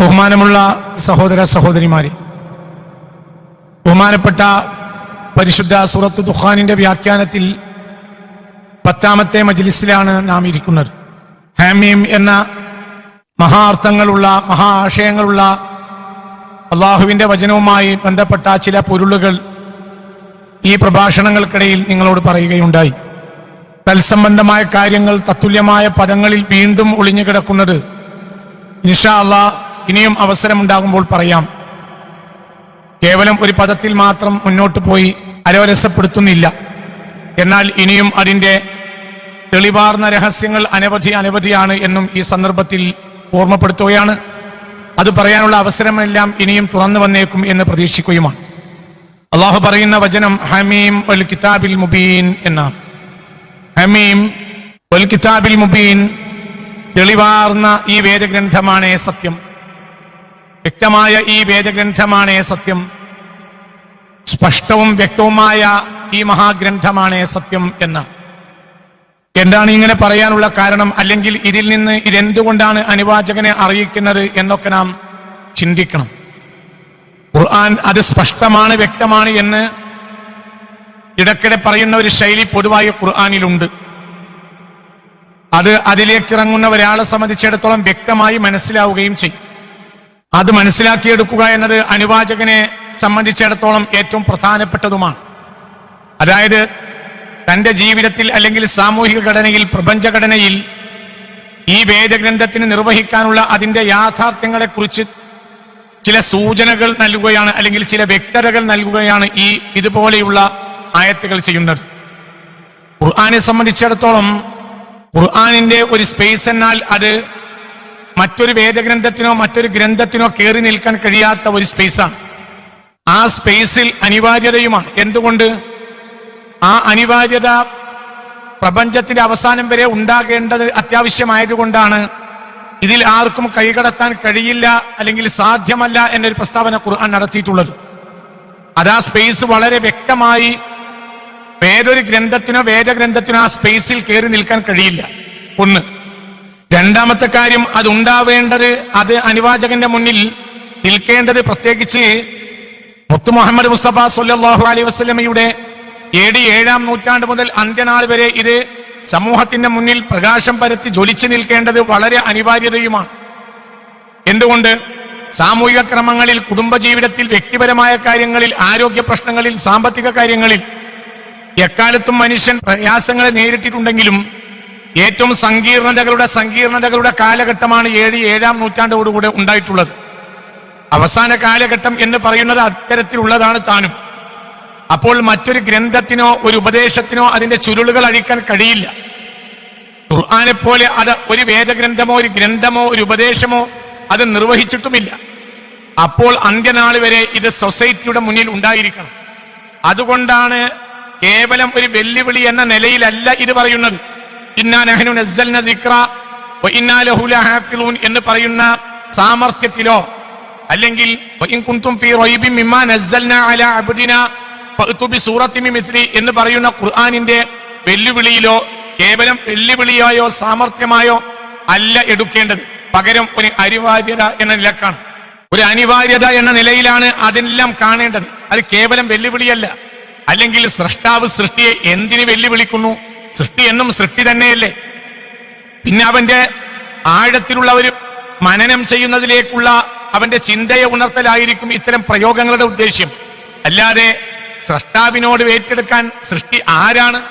ബഹുമാനമുള്ള സഹോദര സഹോദരിമാരെ ബഹുമാനപ്പെട്ട പരിശുദ്ധ സൂറത്ത് ദുഖാനിന്റെ വ്യാഖ്യാനത്തിൽ പത്താമത്തെ മജ്ലിസിലാണ് നാം ഇരിക്കുന്നത്. ഹാമീം എന്ന മഹാർത്ഥങ്ങളുള്ള മഹാ ആശയങ്ങളുള്ള അള്ളാഹുവിന്റെ വചനവുമായി ബന്ധപ്പെട്ട ചില പൊരുളുകൾ ഈ പ്രഭാഷണങ്ങൾക്കിടയിൽ നിങ്ങളോട് പറയുകയുണ്ടായി. തത്സംബന്ധമായ കാര്യങ്ങൾ തത്തുല്യമായ പദങ്ങളിൽ വീണ്ടും ഒളിഞ്ഞു കിടക്കുന്നത് ഇൻഷാ അള്ളാ ഇനിയും അവസരമുണ്ടാകുമ്പോൾ പറയാം. കേവലം ഒരു പദത്തിൽ മാത്രം മുന്നോട്ട് പോയി അരോരസപ്പെടുത്തുന്നില്ല എന്നാൽ ഇനിയും അതിന്റെ തെളിവാർന്ന രഹസ്യങ്ങൾ അനവധി അനവധിയാണ് എന്നും ഈ സന്ദർഭത്തിൽ ഓർമ്മപ്പെടുത്തുകയാണ്. അത് പറയാനുള്ള അവസരമെല്ലാം ഇനിയും തുറന്നു വന്നേക്കും എന്ന് പ്രതീക്ഷിക്കുകയുമാണ്. അള്ളാഹു പറയുന്ന വചനം ഹമീം വൽ കിതാബിൽ മുബീൻ എന്നാണ്. ഹമീം വൽ കിതാബിൽ മുബീൻ തെളിവാർന്ന ഈ വേദഗ്രന്ഥമാണ് സത്യം. വ്യക്തമായ ഈ വേദഗ്രന്ഥമാണേ സത്യം. സ്പഷ്ടവും വ്യക്തവുമായ ഈ മഹാഗ്രന്ഥമാണേ സത്യം എന്ന്. എന്താണ് ഇങ്ങനെ പറയാനുള്ള കാരണം? അല്ലെങ്കിൽ ഇതിൽ നിന്ന് ഇതെന്തുകൊണ്ടാണ് അനുവാചകനെ അറിയിക്കുന്നത് എന്നൊക്കെ നാം ചിന്തിക്കണം. ഖുർആൻ അത് സ്പഷ്ടമാണ് വ്യക്തമാണ് എന്ന് ഇടയ്ക്കിടെ പറയുന്ന ഒരു ശൈലി പൊതുവായ ഖുർആാനിലുണ്ട്. അത് അതിലേക്ക് ഇറങ്ങുന്ന ഒരാളെ സംബന്ധിച്ചിടത്തോളം വ്യക്തമായി മനസ്സിലാവുകയും ചെയ്യും. അത് മനസ്സിലാക്കിയെടുക്കുക എന്നത് അനുവാചകനെ സംബന്ധിച്ചിടത്തോളം ഏറ്റവും പ്രധാനപ്പെട്ടതുമാണ്. അതായത് തന്റെ ജീവിതത്തിൽ അല്ലെങ്കിൽ സാമൂഹിക ഘടനയിൽ പ്രപഞ്ചഘടനയിൽ ഈ വേദഗ്രന്ഥത്തിന് നിർവഹിക്കാനുള്ള അതിന്റെ യാഥാർത്ഥ്യങ്ങളെക്കുറിച്ച് ചില സൂചനകൾ നൽകുകയാണ് അല്ലെങ്കിൽ ചില വ്യക്തതകൾ നൽകുകയാണ് ഈ ഇതുപോലെയുള്ള ആയത്തുകൾ ചെയ്യുന്നത്. ഖുർആാനെ സംബന്ധിച്ചിടത്തോളം ഖുർആാനിന്റെ ഒരു സ്പേസ് എന്നാൽ അത് മറ്റൊരു വേദഗ്രന്ഥത്തിനോ മറ്റൊരു ഗ്രന്ഥത്തിനോ കയറി നിൽക്കാൻ കഴിയാത്ത ഒരു സ്പേസാണ് ആ സ്പേസിൽ അനിവാര്യതയുമാണ്. എന്തുകൊണ്ട്? ആ അനിവാര്യത പ്രപഞ്ചത്തിന്റെ അവസാനം വരെ ഉണ്ടാകേണ്ടത് അത്യാവശ്യമായതുകൊണ്ടാണ്. ഇതിൽ ആർക്കും കൈകടത്താൻ കഴിയില്ല അല്ലെങ്കിൽ സാധ്യമല്ല എന്നൊരു പ്രസ്താവന ഖുർആൻ നടത്തിയിട്ടുള്ളത്. അത് ആ സ്പേസ് വളരെ വ്യക്തമായി വേറൊരു ഗ്രന്ഥത്തിനോ വേദഗ്രന്ഥത്തിനോ ആ സ്പേസിൽ കയറി നിൽക്കാൻ കഴിയില്ല. ഒന്ന് രണ്ടാമത്തെ കാര്യം അത് ഉണ്ടാവേണ്ടത് അത് അനുവാചകന്റെ മുന്നിൽ നിൽക്കേണ്ടത് പ്രത്യേകിച്ച് മുത്തു മുഹമ്മദ് മുസ്തഫ സല്ലാഹു അലൈഹി വസ്ലമയുടെ എ ഡി ഏഴാം നൂറ്റാണ്ട് മുതൽ അന്ത്യനാൾ വരെ ഇത് സമൂഹത്തിന്റെ മുന്നിൽ പ്രകാശം പരത്തി ജ്വലിച്ചു നിൽക്കേണ്ടത് വളരെ അനിവാര്യതയുമാണ്. എന്തുകൊണ്ട്? സാമൂഹിക ക്രമങ്ങളിൽ കുടുംബജീവിതത്തിൽ വ്യക്തിപരമായ കാര്യങ്ങളിൽ ആരോഗ്യ പ്രശ്നങ്ങളിൽ സാമ്പത്തിക കാര്യങ്ങളിൽ എക്കാലത്തും മനുഷ്യൻ പ്രയാസങ്ങളെ നേരിട്ടിട്ടുണ്ടെങ്കിലും ഏറ്റവും സങ്കീർണതകളുടെ സങ്കീർണതകളുടെ കാലഘട്ടമാണ് ഏഴ് ഏഴാം നൂറ്റാണ്ടോടുകൂടെ ഉണ്ടായിട്ടുള്ളത്. അവസാന കാലഘട്ടം എന്ന് പറയുന്നത് അത്തരത്തിലുള്ളതാണ് താനും. അപ്പോൾ മറ്റൊരു ഗ്രന്ഥത്തിനോ ഒരു ഉപദേശത്തിനോ അതിന്റെ ചുരുളുകൾ അഴിക്കാൻ കഴിയില്ല. ഖുർആാനെ പോലെ അത് ഒരു വേദഗ്രന്ഥമോ ഒരു ഗ്രന്ഥമോ ഒരു ഉപദേശമോ അത് നിർവഹിച്ചിട്ടുമില്ല. അപ്പോൾ അന്ത്യനാൾ വരെ ഇത് സൊസൈറ്റിയുടെ മുന്നിൽ ഉണ്ടായിരിക്കണം. അതുകൊണ്ടാണ് കേവലം ഒരു വെല്ലുവിളി എന്ന നിലയിലല്ല ഇത് പറയുന്നത്. എന്ന് പറയുന്ന സാമർത്ഥ്യത്തിലോ അല്ലെങ്കിൽ എന്ന് പറയുന്ന ഖുർആാനിന്റെ വെല്ലുവിളിയിലോ കേവലം വെല്ലുവിളിയായോ സാമർത്ഥ്യമായോ അല്ല എടുക്കേണ്ടത്. പകരം ഒരു അനിവാര്യത എന്ന നിലക്കാണ്. ഒരു അനിവാര്യത എന്ന നിലയിലാണ് അതെല്ലാം കാണേണ്ടത്. അത് കേവലം വെല്ലുവിളിയല്ല. അല്ലെങ്കിൽ സൃഷ്ടാവ് സൃഷ്ടിയെ എന്തിന് വെല്ലുവിളിക്കുന്നു? സൃഷ്ടി എന്നും സൃഷ്ടി തന്നെയല്ലേ? പിന്നെ അവന്റെ ആഴത്തിലുള്ള ഒരു മനനം ചെയ്യുന്നതിലേക്കുള്ള അവന്റെ ചിന്തയെ ഉണർത്തലായിരിക്കും ഇത്തരം പ്രയോഗങ്ങളുടെ ഉദ്ദേശ്യം. അല്ലാതെ സൃഷ്ടാവിനോട് ഏറ്റെടുക്കാൻ സൃഷ്ടി ആരാണ്?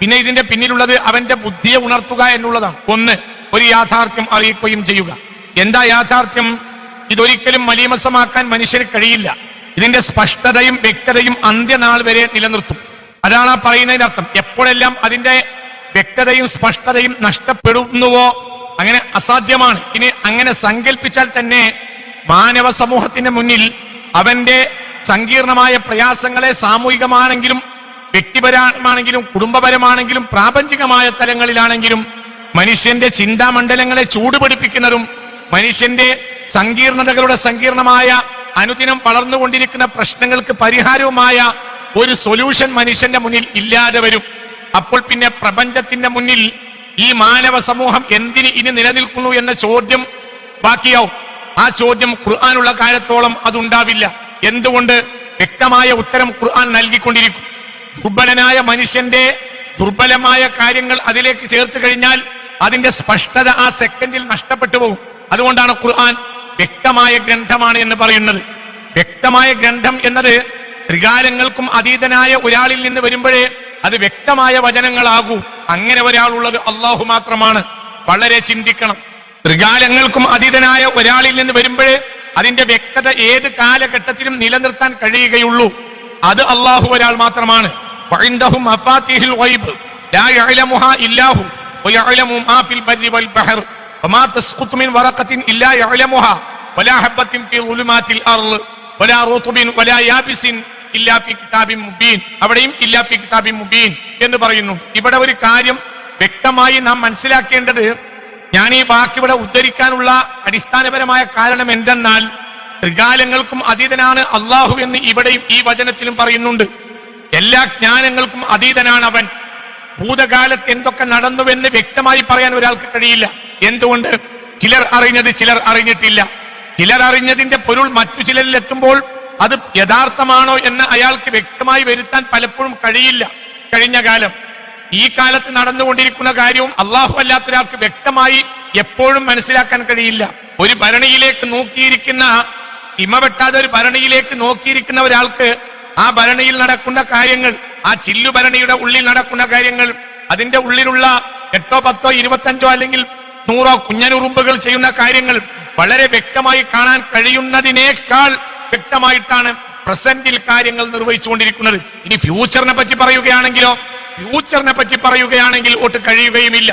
പിന്നെ ഇതിന്റെ പിന്നിലുള്ളത് അവന്റെ ബുദ്ധിയെ ഉണർത്തുക എന്നുള്ളതാണ്. ഒന്ന് ഒരു യാഥാർത്ഥ്യം അറിയിക്കുകയും ചെയ്യുക. എന്താ യാഥാർത്ഥ്യം? ഇതൊരിക്കലും മലീമസമാക്കാൻ മനുഷ്യന് കഴിയില്ല. ഇതിന്റെ സ്പഷ്ടതയും വ്യക്തതയും അന്ത്യനാൾ വരെ നിലനിർത്തും. അതാണ് ആ പറയുന്നതിന്റെ പറയുന്നതിനർത്ഥം എപ്പോഴെല്ലാം അതിന്റെ വ്യക്തതയും സ്പഷ്ടതയും നഷ്ടപ്പെടുന്നുവോ അങ്ങനെ അസാധ്യമാണ്. ഇനി അങ്ങനെ സങ്കല്പിച്ചാൽ തന്നെ മാനവ സമൂഹത്തിന്റെ മുന്നിൽ അവന്റെ സങ്കീർണമായ പ്രയാസങ്ങളെ സാമൂഹികമാണെങ്കിലും വ്യക്തിപരമാണെങ്കിലും കുടുംബപരമാണെങ്കിലും പ്രാപഞ്ചികമായ തലങ്ങളിലാണെങ്കിലും മനുഷ്യന്റെ ചിന്താമണ്ഡലങ്ങളെ ചൂടുപിടിപ്പിക്കുന്നതും മനുഷ്യന്റെ സങ്കീർണതകളുടെ സങ്കീർണമായ അനുദിനം വളർന്നുകൊണ്ടിരിക്കുന്ന പ്രശ്നങ്ങൾക്ക് പരിഹാരവുമായ ഒരു സൊല്യൂഷൻ മനുഷ്യന്റെ മുന്നിൽ ഇല്ലാതെ വരും. അപ്പോൾ പിന്നെ പ്രപഞ്ചത്തിന്റെ മുന്നിൽ ഈ മാനവ സമൂഹം എന്തിന് ഇനി നിലനിൽക്കുന്നു എന്ന ചോദ്യം ബാക്കിയാവും. ആ ചോദ്യം ഖുർആാനുള്ള കാലത്തോളം അതുണ്ടാവില്ല. എന്തുകൊണ്ട്? വ്യക്തമായ ഉത്തരം ഖുർആൻ നൽകിക്കൊണ്ടിരിക്കും. ദുർബലനായ മനുഷ്യന്റെ ദുർബലമായ കാര്യങ്ങൾ അതിലേക്ക് ചേർത്ത് കഴിഞ്ഞാൽ അതിന്റെ സ്പഷ്ടത ആ സെക്കൻഡിൽ നഷ്ടപ്പെട്ടു പോകും. അതുകൊണ്ടാണ് ഖുർആൻ വ്യക്തമായ ഗ്രന്ഥമാണ് എന്ന് പറയുന്നത്. വ്യക്തമായ ഗ്രന്ഥം എന്നത് ത്രികാലങ്ങൾക്കും അതീതനായ ഒരാളിൽ നിന്ന് വരുമ്പോഴേ അത് വ്യക്തമായ വചനങ്ങളാകൂ അങ്ങനെ ഒരാളുള്ളത് അള്ളാഹു മാത്രമാണ് വളരെ ചിന്തിക്കണം ത്രികാലങ്ങൾക്കും അതീതനായ ഒരാളിൽ നിന്ന് വരുമ്പോഴേ അതിന്റെ വ്യക്തത ഏത് കാലഘട്ടത്തിലും നിലനിർത്താൻ കഴിയുകയുള്ളൂ അത് അള്ളാഹു ഒരാൾ മാത്രമാണ് وعنده مفاتيح الغيب لا يعلمها إلا هو ويعلم ما في البر والبحر وما تسقط من ورقة إلا يعلمها ولا حبة في ظلمات الأرض ولا رطب ولا يابس ഇല്ലാഫി കിതാബി മുബീൻ. അവിടെയും ഇല്ലാഫി കിതാബി മുബീൻ എന്ന് പറയുന്നു. ഇവിടെ ഒരു കാര്യം വ്യക്തമായി നാം മനസ്സിലാക്കേണ്ടത് ഞാൻ ഈ വാക്കിവിടെ ഉദ്ധരിക്കാനുള്ള അടിസ്ഥാനപരമായ കാരണം എന്തെന്നാൽ ത്രികാലങ്ങൾക്കും അതീതനാണ് അള്ളാഹു എന്ന് ഇവിടെയും ഈ വചനത്തിലും പറയുന്നുണ്ട്. എല്ലാ ജ്ഞാനങ്ങൾക്കും അതീതനാണ് അവൻ. ഭൂതകാലത്ത് എന്തൊക്കെ നടന്നുവെന്ന് വ്യക്തമായി പറയാൻ ഒരാൾക്ക് കഴിയില്ല. എന്തുകൊണ്ട്? ചിലർ അറിഞ്ഞത് ചിലർ അറിഞ്ഞിട്ടില്ല. ചിലർ അറിഞ്ഞതിന്റെ പൊരുൾ മറ്റു ചിലരിൽ എത്തുമ്പോൾ അത് യഥാർത്ഥമാണോ എന്ന് അയാൾക്ക് വ്യക്തമായി വരുത്താൻ പലപ്പോഴും കഴിയില്ല. കഴിഞ്ഞ കാലം. ഈ കാലത്ത് നടന്നുകൊണ്ടിരിക്കുന്ന കാര്യവും അള്ളാഹു അല്ലാത്ത ഒരാൾക്ക് വ്യക്തമായി എപ്പോഴും മനസ്സിലാക്കാൻ കഴിയില്ല. ഒരു ഭരണിയിലേക്ക് നോക്കിയിരിക്കുന്ന ഇമ വെട്ടാതെ ഒരു ഭരണിയിലേക്ക് നോക്കിയിരിക്കുന്ന ഒരാൾക്ക് ആ ഭരണിയിൽ നടക്കുന്ന കാര്യങ്ങൾ ആ ചില്ലു ഭരണിയുടെ ഉള്ളിൽ നടക്കുന്ന കാര്യങ്ങൾ അതിന്റെ ഉള്ളിലുള്ള എട്ടോ പത്തോ ഇരുപത്തഞ്ചോ അല്ലെങ്കിൽ നൂറോ കുഞ്ഞനുറുമ്പുകൾ ചെയ്യുന്ന കാര്യങ്ങൾ വളരെ വ്യക്തമായി കാണാൻ കഴിയുന്നതിനേക്കാൾ വ്യക്തമായിട്ടാണ് പ്രസന്റിൽ കാര്യങ്ങൾ നിർവഹിച്ചുകൊണ്ടിരിക്കുന്നത്. ഇനി ഫ്യൂച്ചറിനെ പറ്റി പറയുകയാണെങ്കിലോ ഫ്യൂച്ചറിനെ പറ്റി പറയുകയാണെങ്കിൽ ഒട്ട് കഴിയുകയുമില്ല.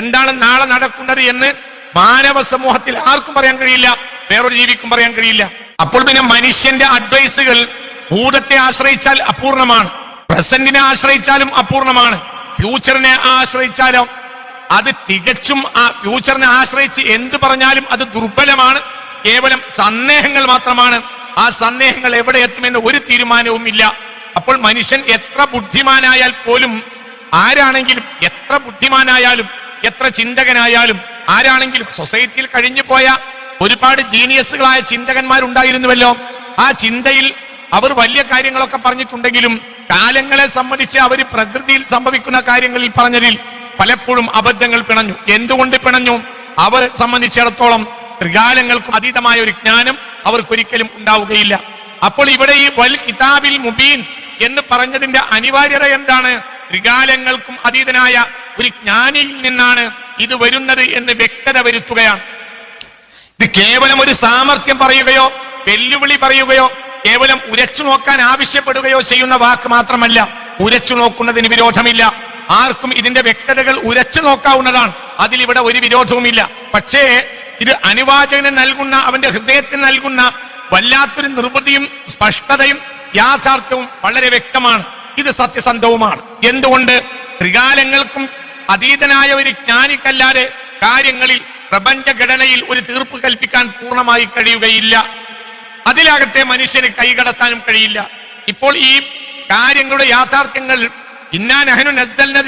എന്താണ് നാളെ നടക്കുന്നത് എന്ന് മാനവ സമൂഹത്തിൽ ആർക്കും പറയാൻ കഴിയില്ല വേറൊരു ജീവിക്കും പറയാൻ കഴിയില്ല. അപ്പോൾ പിന്നെ മനുഷ്യന്റെ അഡ്വൈസുകൾ ഭൂതത്തെ ആശ്രയിച്ചാൽ അപൂർണമാണ്. പ്രസന്റിനെ ആശ്രയിച്ചാലും അപൂർണമാണ്. ഫ്യൂച്ചറിനെ ആശ്രയിച്ചാലോ? അത് തികച്ചും ആ ഫ്യൂച്ചറിനെ ആശ്രയിച്ച് എന്ത് പറഞ്ഞാലും അത് ദുർബലമാണ്. കേവലം സന്ദേഹങ്ങൾ മാത്രമാണ്. ആ സന്ദേഹങ്ങൾ എവിടെ എത്തുമെന്ന് ഒരു തീരുമാനവും ഇല്ല. അപ്പോൾ മനുഷ്യൻ എത്ര ബുദ്ധിമാനായാൽ പോലും ആരാണെങ്കിലും എത്ര ബുദ്ധിമാനായാലും എത്ര ചിന്തകനായാലും ആരാണെങ്കിലും സൊസൈറ്റിയിൽ കഴിഞ്ഞു പോയ ഒരുപാട് ജീനിയസുകളായ ചിന്തകന്മാരുണ്ടായിരുന്നുവല്ലോ. ആ ചിന്തയിൽ അവർ വലിയ കാര്യങ്ങളൊക്കെ പറഞ്ഞിട്ടുണ്ടെങ്കിലും കാലങ്ങളെ സംബന്ധിച്ച് അവർ പ്രകൃതിയിൽ സംഭവിക്കുന്ന കാര്യങ്ങളിൽ പറഞ്ഞതിൽ പലപ്പോഴും അബദ്ധങ്ങൾ പിണഞ്ഞു. എന്തുകൊണ്ട് പിണഞ്ഞു? അവരെ സംബന്ധിച്ചിടത്തോളം ത്രികാലങ്ങൾക്കും അതീതമായ ഒരു ജ്ഞാനം അവർക്കൊരിക്കലും ഉണ്ടാവുകയില്ല. അപ്പോൾ ഇവിടെ ഈ വൽ കിതാബിൽ മുബീൻ എന്ന് പറഞ്ഞതിന്റെ അനിവാര്യത എന്താണ്? ത്രികാലങ്ങൾക്കും അതീതനായ ഒരു ജ്ഞാനിയിൽ നിന്നാണ് ഇത് വരുന്നത് എന്ന് വ്യക്തത വരുത്തുകയാണ്. ഇത് കേവലം ഒരു സാമർത്ഥ്യം പറയുകയോ വെല്ലുവിളി പറയുകയോ കേവലം ഉരച്ചു നോക്കാൻ ആവശ്യപ്പെടുകയോ ചെയ്യുന്ന വാക്ക് മാത്രമല്ല. ഉരച്ചു നോക്കുന്നതിന് വിരോധമില്ല. ആർക്കും ഇതിന്റെ വ്യക്തതകൾ ഉരച്ചു നോക്കാവുന്നതാണ്. അതിലിവിടെ ഒരു വിരോധവുമില്ല. പക്ഷേ ഇത് അനുവാചകന് നൽകുന്ന അവന്റെ ഹൃദയത്തിന് നൽകുന്ന വല്ലാത്തൊരു നിർവൃതിയും സ്പഷ്ടതയും യാഥാർത്ഥ്യവും വളരെ വ്യക്തമാണ്. ഇത് സത്യസന്ധവുമാണ്. എന്തുകൊണ്ട്? ത്രികാലങ്ങൾക്കും അതീതനായ ഒരു ജ്ഞാനിക്കല്ലാതെ കാര്യങ്ങളിൽ പ്രപഞ്ചഘടനയിൽ ഒരു തീർപ്പ് കൽപ്പിക്കാൻ പൂർണമായി കഴിയുകയില്ല. അതിലാകട്ടെ മനുഷ്യന് കൈകടത്താനും കഴിയില്ല. ഇപ്പോൾ ഈ കാര്യങ്ങളുടെ യാഥാർത്ഥ്യങ്ങൾ ഇന്നാ നഹനു നസ്സൽ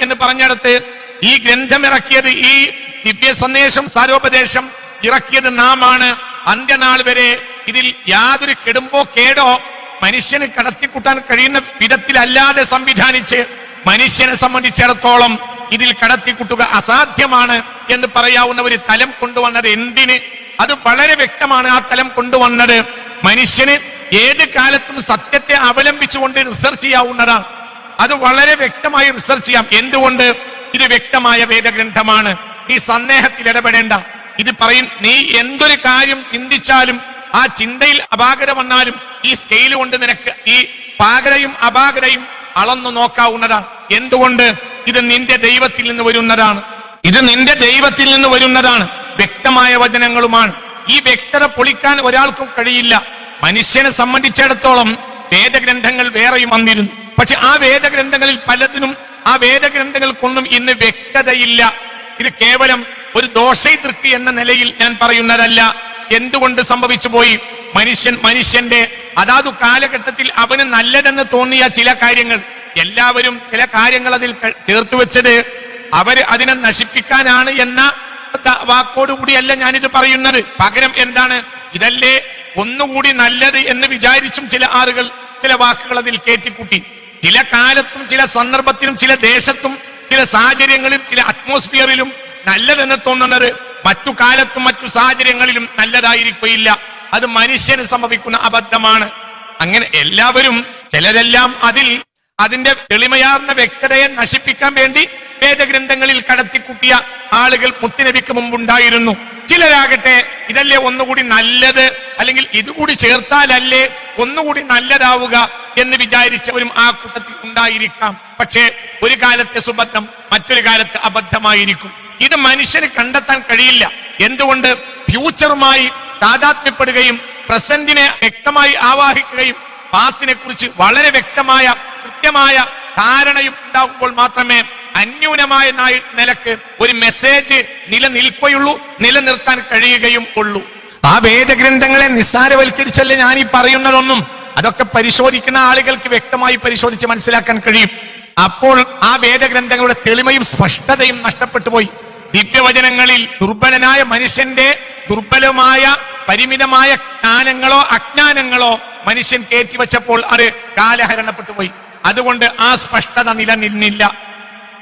എന്ന് പറഞ്ഞിടത്ത് ഈ ഗ്രന്ഥം ഇറക്കിയത് ഈ ദിവ്യ സന്ദേശം സാരോപദേശം ഇറക്കിയത് നാമാണ്. അന്ത്യനാൾ വരെ ഇതിൽ യാതൊരു കെടുമ്പോ കേടോ മനുഷ്യന് കടത്തിക്കൂട്ടാൻ കഴിയുന്ന വിധത്തിലല്ലാതെ സംവിധാനിച്ച് മനുഷ്യനെ സംബന്ധിച്ചിടത്തോളം ഇതിൽ കടത്തിക്കൂട്ടുക അസാധ്യമാണ് എന്ന് പറയാവുന്ന ഒരു തലം കൊണ്ടുവന്നത് എന്തിന്? അത് വളരെ വ്യക്തമാണ് ആ തലം കൊണ്ടുവന്നത്. മനുഷ്യന് ഏത് കാലത്തും സത്യത്തെ അവലംബിച്ചുകൊണ്ട് റിസർച്ച് ചെയ്യാവുന്നതാണ് അത് വളരെ വ്യക്തമായി റിസർച്ച് ചെയ്യാം. എന്തുകൊണ്ട്? ഇത് വ്യക്തമായ വേദഗ്രന്ഥമാണ്. ഈ സന്ദേഹത്തിൽ ഇടപെടേണ്ട. ഇത് പറയും നീ എന്തൊരു കാര്യം ചിന്തിച്ചാലും ആ ചിന്തയിൽ അപാകര വന്നാലും ഈ സ്കെയിൽ കൊണ്ട് നിനക്ക് ഈ പാകരയും അപാകരയും അളന്നു നോക്കാവുന്നതാണ് എന്തുകൊണ്ട്? ഇത് നിന്റെ ദൈവത്തിൽ നിന്ന് വരുന്നതാണ്. ഇത് നിന്റെ ദൈവത്തിൽ നിന്ന് വരുന്നതാണ്. വ്യക്തമായ വചനങ്ങളുമാണ്. ഈ വ്യക്തത പൊളിക്കാൻ ഒരാൾക്കും കഴിയില്ല. മനുഷ്യനെ സംബന്ധിച്ചിടത്തോളം വേദഗ്രന്ഥങ്ങൾ വേറെയും വന്നിരുന്നു. പക്ഷെ ആ വേദഗ്രന്ഥങ്ങളിൽ പലതിനും ആ വേദഗ്രന്ഥങ്ങൾക്കൊന്നും ഇന്ന് വ്യക്തതയില്ല. ഇത് കേവലം ഒരു ദോഷൈതൃക്ക് എന്ന നിലയിൽ ഞാൻ പറയുന്നതല്ല. എന്തുകൊണ്ട് സംഭവിച്ചു പോയി? മനുഷ്യൻ മനുഷ്യന്റെ അതാതു കാലഘട്ടത്തിൽ അവന് നല്ലതെന്ന് തോന്നിയ ചില കാര്യങ്ങൾ. എല്ലാവരും ചില കാര്യങ്ങൾ അതിൽ ചേർത്ത് വെച്ചത് അവർ അതിനെ നശിപ്പിക്കാനാണ് എന്ന വാക്കോടുകൂടിയല്ല ഞാനിത് പറയുന്നത്. പകരം എന്താണ്? ഇതല്ലേ ഒന്നുകൂടി നല്ലത് എന്ന് വിചാരിച്ചും ചില ആളുകൾ ചില വാക്കുകൾ അതിൽ കയറ്റിക്കൂട്ടി ചില കാലത്തും ചില സന്ദർഭത്തിലും ചില ദേശത്തും ചില സാഹചര്യങ്ങളിലും ചില അറ്റ്മോസ്ഫിയറിലും നല്ലതെന്ന് തോന്നുന്നത് മറ്റു കാലത്തും മറ്റു സാഹചര്യങ്ങളിലും നല്ലതായിരിക്കുകയില്ല അത് മനുഷ്യന് സംഭവിക്കുന്ന അബദ്ധമാണ്. അങ്ങനെ എല്ലാവരും ചിലരെല്ലാം അതിൽ അതിന്റെ തെളിമയാർന്ന വ്യക്തതയെ നശിപ്പിക്കാൻ വേണ്ടി വേദഗ്രന്ഥങ്ങളിൽ കടത്തിക്കുട്ടിയ ആളുകൾ മുത്തുനബിക്ക് മുമ്പുണ്ടായിരുന്നു. ചിലരാകട്ടെ ഇതല്ലേ ഒന്നുകൂടി നല്ലത്? അല്ലെങ്കിൽ ഇതുകൂടി ചേർത്താലല്ലേ ഒന്നുകൂടി നല്ലതാവുക എന്ന് വിചാരിച്ചവരും ആ കൂട്ടത്തിൽ ഉണ്ടായിരിക്കാം. പക്ഷേ ഒരു കാലത്തെ സുബദ്ധം മറ്റൊരു കാലത്ത് അബദ്ധമായിരിക്കും. ഇത് മനുഷ്യന് കണ്ടെത്താൻ കഴിയില്ല. എന്തുകൊണ്ട്? ഫ്യൂച്ചറുമായി താതാത്മ്യപ്പെടുകയും പ്രസന്റിനെ വ്യക്തമായി ആവാഹിക്കുകയും പാസ്റ്റിനെ കുറിച്ച് വളരെ വ്യക്തമായ കൃത്യമായ ധാരണയും ഉണ്ടാകുമ്പോൾ മാത്രമേ അന്യൂനമായ നായി- നിലയ്ക്ക് ഒരു മെസ്സേജ് നിലനിൽക്കുകയുള്ളൂ നിലനിർത്താൻ കഴിയുകയും ഉള്ളൂ. ആ വേദഗ്രന്ഥങ്ങളെ നിസ്സാരവൽക്കരിച്ചല്ലേ ഞാൻ ഈ പറയുന്നതൊന്നും? അതൊക്കെ പരിശോധിക്കുന്ന ആളുകൾക്ക് വ്യക്തമായി പരിശോധിച്ച് മനസ്സിലാക്കാൻ കഴിയും. അപ്പോൾ ആ വേദഗ്രന്ഥങ്ങളുടെ തെളിമയും സ്പഷ്ടതയും നഷ്ടപ്പെട്ടു പോയി. ദിവ്യവചനങ്ങളിൽ ദുർബലനായ മനുഷ്യന്റെ ദുർബലമായ പരിമിതമായ ജ്ഞാനങ്ങളോ അജ്ഞാനങ്ങളോ മനുഷ്യൻ കയറ്റിവെച്ചപ്പോൾ അത് കാലഹരണപ്പെട്ടു പോയി. അതുകൊണ്ട് ആ സ്പഷ്ടത നിലനിന്നില്ല.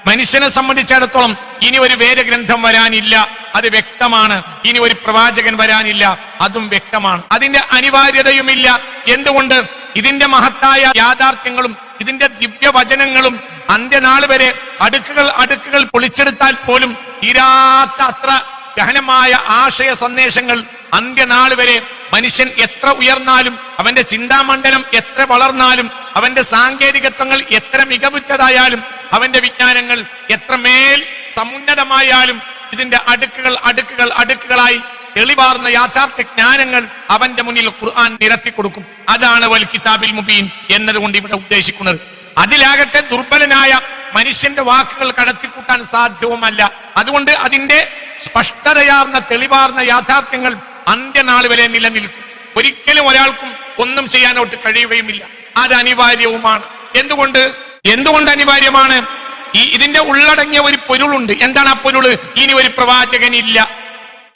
മനുഷ്യനെ സംബന്ധിച്ചിടത്തോളം ഇനി ഒരു വേദഗ്രന്ഥം വരാനില്ല. അത് വ്യക്തമാണ്. ഇനി ഒരു പ്രവാചകൻ വരാനില്ല. അതും വ്യക്തമാണ്. അതിന്റെ അനിവാര്യതയുമില്ല. എന്തുകൊണ്ട്? ഇതിന്റെ മഹത്തായ യാഥാർത്ഥ്യങ്ങളും ഇതിന്റെ ദിവ്യവചനങ്ങളും അന്ത്യനാൾ വരെ അടുക്കുകൾ അടുക്കുകൾ പൊളിച്ചെടുത്താൽ പോലും തീരാത്ത അത്ര ഗഹനമായ ആശയ സന്ദേശങ്ങൾ അന്ത്യനാൾ വരെ മനുഷ്യൻ എത്ര ഉയർന്നാലും അവന്റെ ചിന്താമണ്ഡലം എത്ര വളർന്നാലും അവന്റെ സാങ്കേതികത്വങ്ങൾ എത്ര മികവുറ്റതായാലും അവന്റെ വിജ്ഞാനങ്ങൾ എത്രമേൽ സമുന്നതമായാലും ഇതിന്റെ അടുക്കുകൾ അടുക്കുകൾ അടുക്കുകളായി തെളിവാർന്ന യാഥാർത്ഥ്യ ജ്ഞാനങ്ങൾ അവന്റെ മുന്നിൽ ഖുർആൻ നിരത്തി കൊടുക്കും. അതാണ് വൽ കിതാബിൽ മുബീൻ എന്നതുകൊണ്ട് ഇവിടെ ഉദ്ദേശിക്കുന്നത്. അതിലാകട്ടെ ദുർബലനായ മനുഷ്യന്റെ വാക്കുകൾ കടത്തിക്കൂട്ടാൻ സാധ്യവുമല്ല. അതുകൊണ്ട് അതിന്റെ സ്പഷ്ടതയാർന്ന തെളിവാർന്ന യാഥാർത്ഥ്യങ്ങൾ അന്ത്യനാൾ വരെ നിലനിൽക്കും. ഒരിക്കലും ഒരാൾക്കും ഒന്നും ചെയ്യാനോട്ട് കഴിയുകയുമില്ല. അത് അനിവാര്യവുമാണ്. എന്തുകൊണ്ട്? എന്തുകൊണ്ട് അനിവാര്യമാണ്? ഈ ഇതിന്റെ ഉള്ളടങ്ങിയ ഒരു പൊരുളുണ്ട്. എന്താണ് ആ പൊരുൾ? ഇനി ഒരു പ്രവാചകൻ ഇല്ല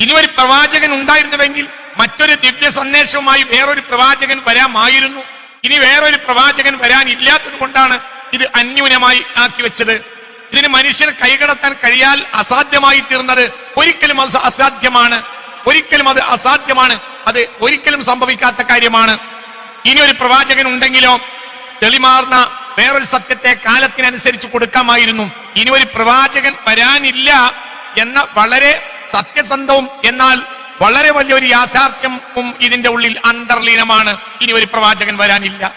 ഇനി ഒരു പ്രവാചകൻ ഉണ്ടായിരുന്നുവെങ്കിൽ മറ്റൊരു ദിവ്യ സന്ദേശവുമായി വേറൊരു പ്രവാചകൻ വരാമായിരുന്നു. ഇനി വേറൊരു പ്രവാചകൻ വരാനില്ലാത്തത് കൊണ്ടാണ് ഇത് അന്യൂനമായി ആക്കി വെച്ചത്. ഇതിന് മനുഷ്യന് കൈകടത്താൻ കഴിയാൽ അസാധ്യമായി തീർന്നത് ഒരിക്കലും അത് അസാധ്യമാണ്. ഒരിക്കലും അത് അസാധ്യമാണ്. അത് ഒരിക്കലും സംഭവിക്കാത്ത കാര്യമാണ്. ഇനി ഒരു പ്രവാചകൻ ഉണ്ടെങ്കിലോ തെളിമാർന്ന വേറൊരു സത്യത്തെ കാലത്തിനനുസരിച്ച് കൊടുക്കാമായിരുന്നു. ഇനി ഒരു പ്രവാചകൻ വരാനില്ല എന്ന വളരെ സത്യസന്ധവും എന്നാൽ വളരെ വലിയൊരു യാഥാർത്ഥ്യവും ഇതിന്റെ ഉള്ളിൽ അന്തർലീനമാണ്. ഇനി ഒരു പ്രവാചകൻ വരാനില്ല.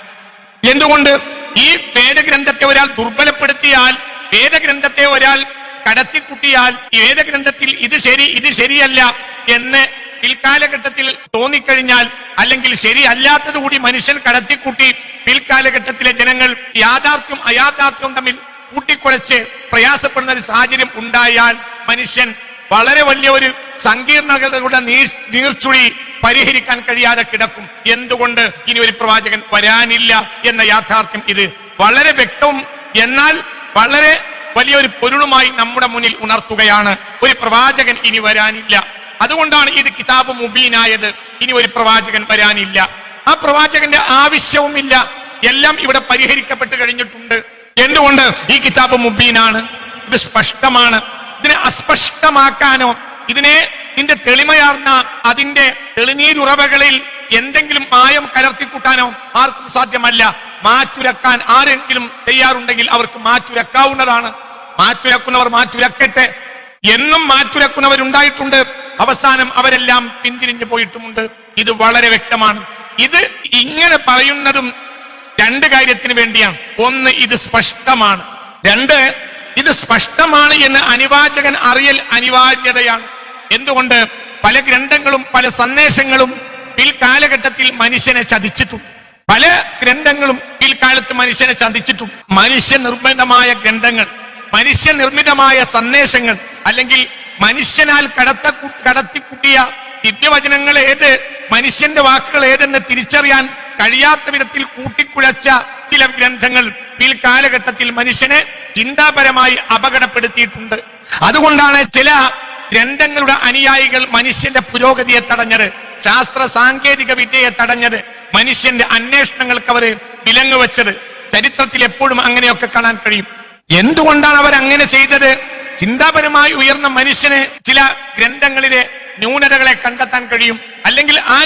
എന്തുകൊണ്ട്? ഈ വേദഗ്രന്ഥത്തെ ഒരാൾ ദുർബലപ്പെടുത്തിയാൽ വേദഗ്രന്ഥത്തെ ഒരാൾ കടത്തിക്കുട്ടിയാൽ ഈ വേദഗ്രന്ഥത്തിൽ ഇത് ശരി ഇത് ശരിയല്ല എന്ന് പിൽക്കാലഘട്ടത്തിൽ തോന്നിക്കഴിഞ്ഞാൽ അല്ലെങ്കിൽ ശരിയല്ലാത്തത് കൂടി മനുഷ്യൻ കടത്തിക്കൂട്ടി പിൽക്കാലഘട്ടത്തിലെ ജനങ്ങൾ യാഥാർത്ഥ്യം അയാഥാർത്ഥ്യവും തമ്മിൽ കൂട്ടിക്കുഴച്ച് പ്രയാസപ്പെടുന്ന ഒരു സാഹചര്യം ഉണ്ടായാൽ മനുഷ്യൻ വളരെ വലിയ ഒരു സങ്കീർണതകളുടെ നീ- നീർച്ചുഴി പരിഹരിക്കാൻ കഴിയാതെ കിടക്കും. എന്തുകൊണ്ട് ഇനി ഒരു പ്രവാചകൻ വരാനില്ല എന്ന യാഥാർത്ഥ്യം ഇത്. വളരെ വ്യക്തവും എന്നാൽ വളരെ വലിയൊരു പൊരുളുമായി നമ്മുടെ മുന്നിൽ ഉണർത്തുകയാണ്. ഒരു പ്രവാചകൻ ഇനി വരാനില്ല. അതുകൊണ്ടാണ് ഇത് കിതാബ് മുബീനായത്. ഇനി ഒരു പ്രവാചകൻ വരാനില്ല. ആ പ്രവാചകന്റെ ആവശ്യവുമില്ല. എല്ലാം ഇവിടെ പരിഹരിക്കപ്പെട്ട് കഴിഞ്ഞിട്ടുണ്ട്. എന്തുകൊണ്ട് ഈ കിതാബ് മുബീനാണ്? ഇത് സ്പഷ്ടമാണ്. ഇതിനെ അസ്പഷ്ടമാക്കാനോ ഇതിനെ ഇതിന്റെ തെളിമയാർന്ന അതിന്റെ തെളിനീരുറവകളിൽ എന്തെങ്കിലും മായം കലർത്തിക്കൂട്ടാനോ ആർക്കും സാധ്യമല്ല. മാറ്റുരക്കാൻ ആരെങ്കിലും തയ്യാറുണ്ടെങ്കിൽ അവർക്ക് മാറ്റുരക്കാവുന്നതാണ്. മാറ്റുരക്കുന്നവർ മാറ്റുരക്കട്ടെ. എന്നും മാറ്റുരക്കുന്നവരുണ്ടായിട്ടുണ്ട്. അവസാനം അവരെല്ലാം പിന്തിരിഞ്ഞു പോയിട്ടുമുണ്ട്. ഇത് വളരെ വ്യക്തമാണ്. ഇത് ഇങ്ങനെ പറയുന്നതും രണ്ട് കാര്യത്തിന് വേണ്ടിയാണ്. ഒന്ന് ഇത് സ്പഷ്ടമാണ്. രണ്ട് ഇത് സ്പഷ്ടമാണ് എന്ന് അനിവാചകൻ അറിയൽ അനിവാര്യതയാണ്. എന്തുകൊണ്ട്? പല ഗ്രന്ഥങ്ങളും പല സന്ദേശങ്ങളും പിൽക്കാലഘട്ടത്തിൽ മനുഷ്യനെ ചതിച്ചിട്ടുണ്ട്. പല ഗ്രന്ഥങ്ങളും പിൽക്കാലത്ത് മനുഷ്യനെ ചതിച്ചിട്ടുണ്ട്. മനുഷ്യ നിർമ്മിതമായ ഗ്രന്ഥങ്ങൾ മനുഷ്യ നിർമ്മിതമായ സന്ദേശങ്ങൾ അല്ലെങ്കിൽ മനുഷ്യനാൽ കടത്ത കടത്തിക്കുട്ടിയ ദിവ്യവചനങ്ങൾ ഏത്? മനുഷ്യന്റെ വാക്കുകൾ ഏതെന്ന് തിരിച്ചറിയാൻ കഴിയാത്ത വിധത്തിൽ കൂട്ടിക്കുഴച്ച ചില ഗ്രന്ഥങ്ങൾ പിൽക്കാലഘട്ടത്തിൽ മനുഷ്യനെ ചിന്താപരമായി അപകടപ്പെടുത്തിയിട്ടുണ്ട്. അതുകൊണ്ടാണ് ചില ഗ്രന്ഥങ്ങളുടെ അനുയായികൾ മനുഷ്യന്റെ പുരോഗതിയെ തടഞ്ഞത് ശാസ്ത്ര സാങ്കേതിക വിദ്യയെ തടഞ്ഞത് മനുഷ്യന്റെ അന്വേഷണങ്ങൾക്ക് അവർ വിലങ്ങ് വെച്ചത്. ചരിത്രത്തിൽ എപ്പോഴും അങ്ങനെയൊക്കെ കാണാൻ കഴിയും. എന്തുകൊണ്ടാണ് അവർ അങ്ങനെ ചെയ്തത്? ചിന്താപരമായി ഉയർന്ന മനുഷ്യന് ചില ഗ്രന്ഥങ്ങളിലെ ന്യൂനതകളെ കണ്ടെത്താൻ കഴിയും. അല്ലെങ്കിൽ ആ